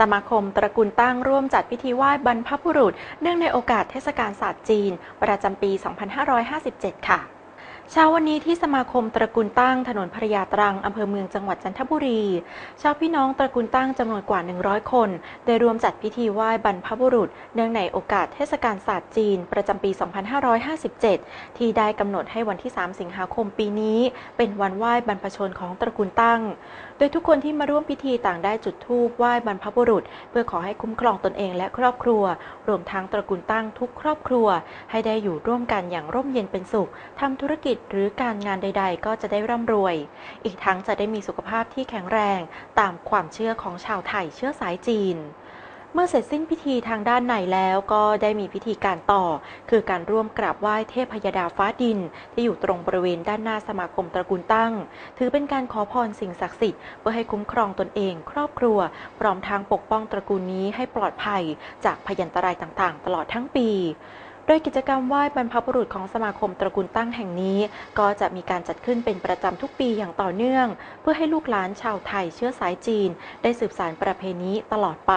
สมาคมตระกูลตั้งร่วมจัดพิธีไหว้บรรพบุรุษ เนื่องในโอกาสเทศกาลศาสตร์จีน ประจำปี 2557 ค่ะ เช้าวันนี้ที่สมาคมตระกูลตั้งถนนพระยาตรังอำเภอเมืองจังหวัดจันทบุรีชาวพี่น้องตระกูลตั้งจำนวนกว่า 100 คน ได้รวมจัดพิธีไหว้บรรพบุรุษ เนื่องในโอกาสเทศกาลศาสตร์จีน ประจำปี 2557 ที่ได้กำหนดให้วันที่ 3 สิงหาคมปีนี้ เป็นวันไหว้บรรพชนของตระกูลตั้ง โดยทุกคนที่มาร่วมพิธีต่างได้จุดธูปไหว้บรรพบุรุษ เพื่อขอให้คุ้มครองตนเองและครอบครัว รวมทั้งตระกูลตั้งทุกครอบครัว ให้ได้อยู่ร่วมกันอย่างร่มเย็นเป็นสุขทำธุรกิจหรือการงานใด ๆ ก็จะได้ร่ำรวย อีกทั้งจะได้มีสุขภาพที่แข็งแรงตามความเชื่อของชาวไทยเชื้อสายจีน เมื่อเสร็จสิ้นพิธีทางด้านในแล้วก็ได้มีพิธีการต่อ คือการร่วมกราบไหว้เทพพยดาฟ้าดิน ที่อยู่ตรงบริเวณด้านหน้าสมาคมตระกูลตั้ง ถือเป็นการขอพรสิ่งศักดิ์สิทธิ์เพื่อให้คุ้มครองตนเอง ครอบครัว พร้อมทางปกป้องตระกูลนี้ให้ปลอดภัย จากพยันตรายต่างๆ ตลอดทั้งปี ดยกิจกรรมไหว้บรรพบุรุษของสมาคมตระกูลตั้งแห่งนี้ ก็จะมีการจัดขึ้นเป็นประจำทุกปีอย่างต่อเนื่อง เพื่อให้ลูกหลานชาวไทยเชื้อสายจีน ได้สืบสานประเพณีตลอดไป